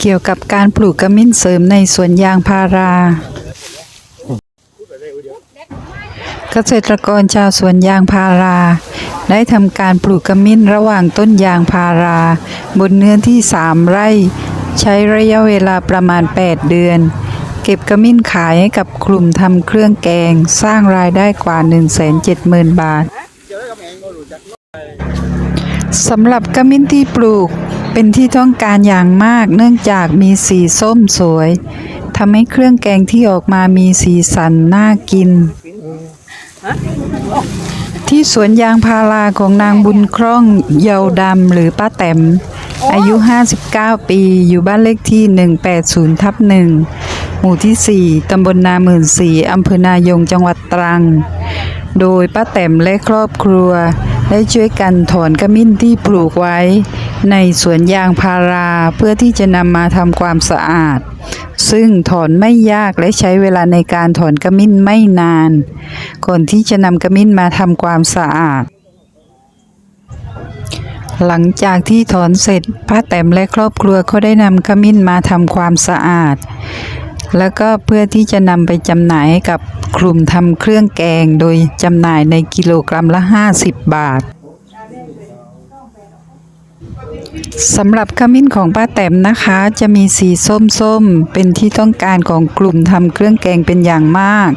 เกี่ยวกับการปลูกขมิ้นเสริมในสวนยางพารา เกษตรกรชาวสวนยางพารา ได้ทำการปลูกขมิ้นระหว่างต้นยางพารา บนเนื้อที่ 3 ไร่ ใช้ระยะเวลาประมาณ 8 เดือน เก็บขมิ้นขายให้กับกลุ่มทำเครื่องแกง สร้างรายได้กว่า 170,000 บาท สำหรับขมิ้นที่ปลูกเป็นที่ต้องการอย่างมากเนื่องจากมีสีส้มสวยทำให้เครื่องแกงที่ออกมามีสีสันน่ากิน ที่สวนยางพาราของนางบุญคร่องเยาวดำหรือป้าแตม อายุ 59 ปี อยู่บ้านเลขที่ 180ทับ1หมู่ที่ 4ตำบลนาหมื่นสีอำเภอนายงจังหวัดตรัง โดยป้าแตมและครอบครัว ได้ช่วยกันถอนขมิ้นที่ปลูกไว้ ในสวนยางพาราเพื่อที่จะนำมาทำความสะอาด ซึ่งถอนไม่ยากและใช้เวลาในการถอนขมิ้นไม่นานก่อนที่จะนำขมิ้นมาทำความสะอาดหลังจากที่ถอนเสร็จป้าแตมและครอบครัวก็ได้นำขมิ้นมาทำความสะอาด แล้วก็เพื่อที่จะนำไปจำหน่ายให้กับกลุ่มทำเครื่องแกงโดยจำหน่ายในกิโลกรัมละ 50 บาทสำหรับขมิ้นของป้าแต้มนะคะ จะมีสีส้มๆ เป็นที่ต้องการของกลุ่มทำเครื่องแกงเป็นอย่างมาก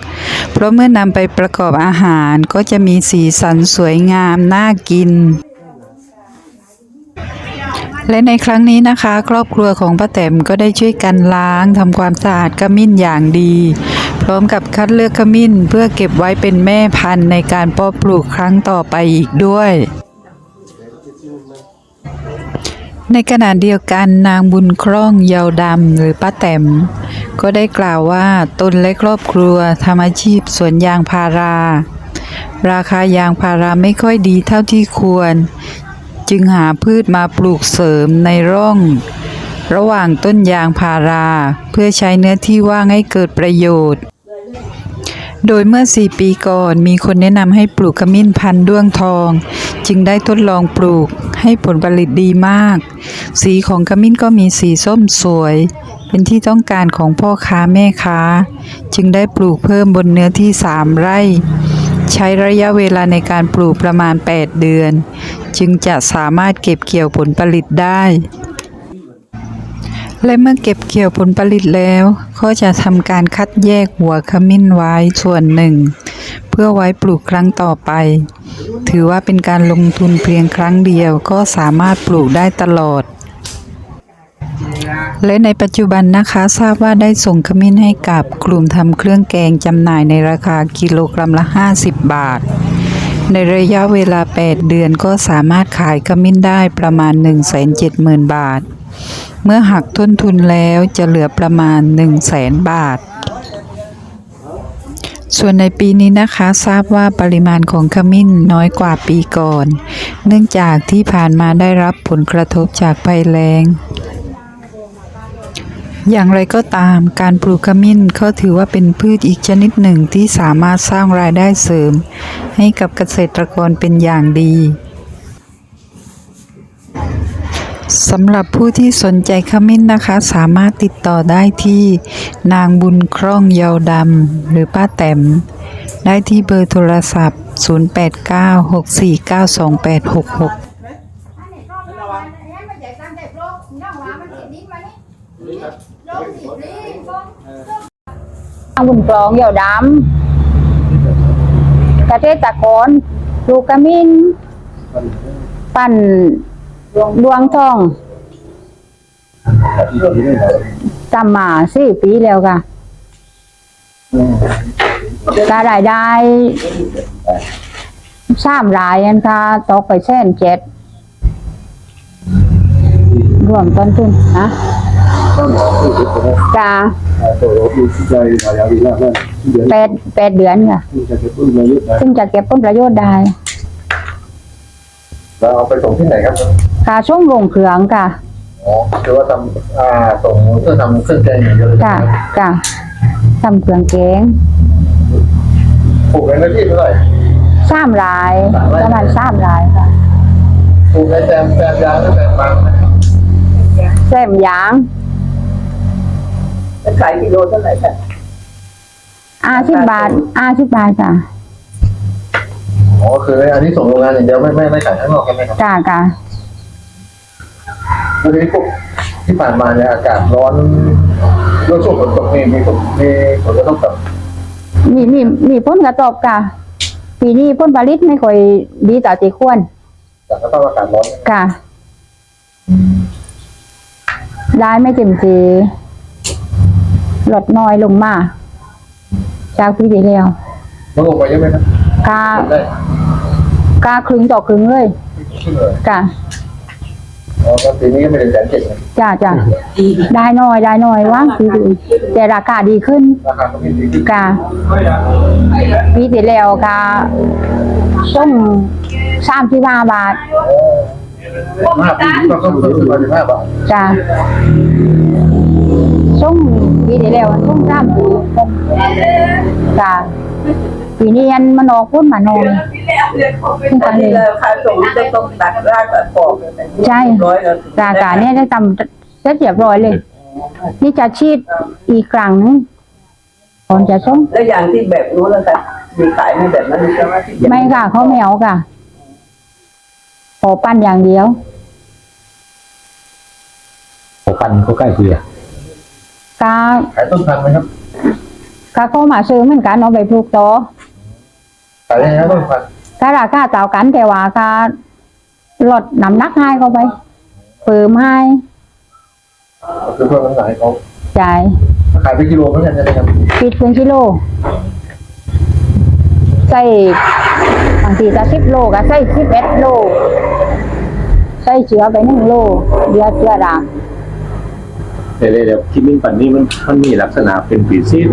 เพราะเมื่อนำไปประกอบอาหารก็จะมีสีสันสวยงามน่ากิน และในครั้งนี้นะคะ ครอบครัวของป้าแตมก็ได้ช่วยกันล้างทำความสะอาดขมิ้นอย่างดี พร้อมกับคัดเลือกขมิ้นเพื่อเก็บไว้เป็นแม่พันธุ์ในการเพาะปลูกครั้งต่อไปอีกด้วย ในขณะเดียวกันนางบุญคร่องเยาวดำหรือป้าแตม ก็ได้กล่าวว่าตนและครอบครัวทำอาชีพสวนยางพารา ราคายางพาราไม่ค่อยดีเท่าที่ควร จึงหาพืชมาปลูกเสริมในร่อง ระหว่างต้นยางพารา เพื่อใช้เนื้อที่ว่างให้เกิดประโยชน์ โดยเมื่อ 4 ปีก่อนมีคนแนะนำให้ปลูกขมิ้นพันธุ์ด้วงทอง จึงได้ทดลองปลูกให้ผลผลิตดีมาก สีของขมิ้นก็มีสีส้มสวย เป็นที่ต้องการของพ่อค้าแม่ค้า จึงได้ปลูกเพิ่มบนเนื้อที่ 3 ไร่ ใช้ระยะเวลาในการปลูกประมาณ 8 เดือน จึงจะสามารถเก็บเกี่ยวผลผลิตได้ และเมื่อเก็บเกี่ยวผลผลิตแล้ว ก็จะทำการคัดแยกหัวขมิ้นไว้ส่วนหนึ่ง เพื่อไว้ปลูกครั้งต่อไป ถือว่าเป็นการลงทุนเพียงครั้งเดียวก็สามารถปลูกได้ตลอด และในปัจจุบันนะคะทราบว่าได้ส่งขมิ้นให้กับกลุ่มทำเครื่องแกงจำหน่ายในราคากิโลกรัมละ 50 บาท ในระยะเวลา 8 เดือนก็สามารถขายขมิ้นได้ประมาณ 170,000 บาท เมื่อหักต้นทุนแล้วจะเหลือประมาณ 1 0 0 0 0แสนบาทส่วนในปีนี้นะคะทราบว่าปริมาณของขมิ้นน้อยกว่าปีก่อน เนื่องจากที่ผ่านมาได้รับผลกระทบจากภัยแล้ง อย่างไรก็ตามการปลูกขมิ้นก็ถือว่าเป็นพืชอีกชนิดหนึ่งที่สามารถสร้างรายได้เสริม ให้กับเกษตรกรเป็นอย่างดีสำหรับผู้ที่สนใจขมิ้นนะคะ สามารถติดต่อได้ที่นางบุญคร่องเยาวดำหรือป้าแตม ได้ที่เบอร์โทรศัพท์ 0896492866 ทาง บุญกลองเหยี่ยวดำเกษตรกรปลูกกระมิน ปั่นดวงทองจำมาสี่ปีแล้วค่ะกรายได้สามรายอันค่ะตกไปแสนเจ็ด รวมต้นทุนนะ จ้าแปดแปดเดือนค่ะซึ่งจะเก็บผลประโยชน์ได้เราเอาไปส่งที่ไหนครับค่าช่วงลงเครื่องค่ะอ๋อคือว่าทำอ่าส่งเพื่อทำเครื่องแกงอย่างเดียวเลยค่ะค่ะทำเครื่องแกงปลูกในพื้นที่เท่าไหร่สามรายสามรายประมาณสามรายค่ะปลูกในแซมแซมยางก็แซมบางนะแซมยาง จะขายกิโลเท่าไหร่คะอาสิบบาทอาสิบบาทจ้ะอ๋อคืออันนี้ส่งโรงงานอย่างเดียวไม่ไม่ไม่ขายข้างนอกใช่ไหมครับจ้าจ้าแล้วทีนี้พวกที่ผ่านมาเนี่ยอากาศร้อนเรื่องช่วงฝนตกนี่มีผลมีผลกระทบกับมีมีมีพ้นกระตบจ้ะปีนี้พ้นผลิตไม่ค่อยดีต่อตีควรจากสภาพอากาศร้อนเนี่ยค่ะได้ไม่เต็มที ลดน้อยลงมาจากปีที่แล้วมันลงไปเยอะไหมครับกาได้กาครึ่งต่อครึ่งเลยขึ้นเลยจ้ะอ๋อก็ปีนี้ก็ไม่ถึงแสนเจ็ดนะจ้าจ้ะได้น้อยได้น้อยวะปีนี้แต่ราคาดีขึ้นราคาก็ไม่ดีขึ้นกาปีที่แล้วกาส้มสามสิบห้าบาท อ๋อห้าปีก็เพิ่มขึ้นมาสิบห้าบาทจ้ะส้มปีที่แล้วส้มสามปีจ้ะปีนี้อันมันออกพุ่นมาหน่อยขึ้นไปอันเลนี้ยราคาส่งจะต้องตัดรากตัดปอกใช่ร้อยแล้วราคาเนี่ยได้ทำเสร็จเรียบร้อยเลย นี่จะชีดอีกครั้งนึงก่อนจะส่งแล้วอย่างที่แบบนู้นแล้วกันมีขายในแบบนั้นใช่ไหมที่ไม่ค่ะเขาไม่เอาค่ะ ขอปั้นอย่างเดียวหัวปันเขาใกล้เคียกาขายต้นพันธุ์ไหมครับกาเข้ามาซื้อเหมือนกันเอาไปปลูกต่อขายยังไงครับต้นพันธุ์การาคาเต่ากันแต่ว่าการลดน้ำหนักให้เขาไปเพิ่มให้ก็คือเพิ่มน้ำหนักให้เขาจ่ายขายเป็นกิโลเหมือนกันใช่ไหมครับปิดเป็นกิโลใส่บางทีจะสิบโลก็ใส่สิบเอ็ดโล ใส่เชื้อไปหนึ่งโลเดือเชื้อราเดี๋ยวเดี๋ยวคิดมิ่งปันนี้มันมันมีลักษณะเป็นปีซีด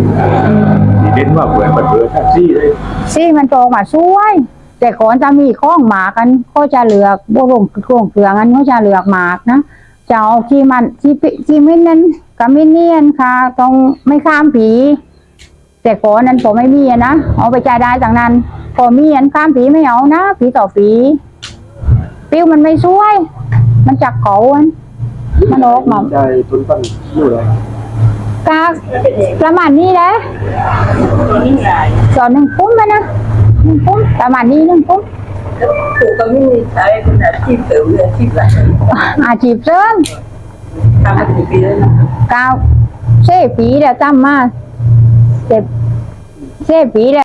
มีเด่นว่าเหมือนปันเบอร์แท็กซี่เลยซี่มันโตมาช่วย แต่ก่อนจะมีข้องหมากันก็จะเหลือกบวงเครื่องเครื่องอันก็จะเหลือกหมากนะจะเอาที่มันที่ปิที่มินนั้นกับมินเนียนค่ะต้องไม่ข้ามผี แต่ก่อนนั้นผมไม่มีอะนะเอาไปจ่ายได้จากนั้น พอมีอันข้ามผีไม่เอานะผีต่อผีปิ้วมันไม่ช่วย มันจักเขาอันมันออกมาใจต้นพันธุ์อยู่เลยกาประมาณนี้แหละสอนหนึ่งปุ้มไหมนะหนึ่งปุ้มประมาณนี้หนึ่งปุ้มปลูกก็ไม่มีใช้เป็นอาชีพเสริมหรืออาชีพหลักอาชีพเสริมทำมากี่ปีแล้วนะกาวเซ่ปีแล้วจำมาเจ็บเซ่ปีแล้ว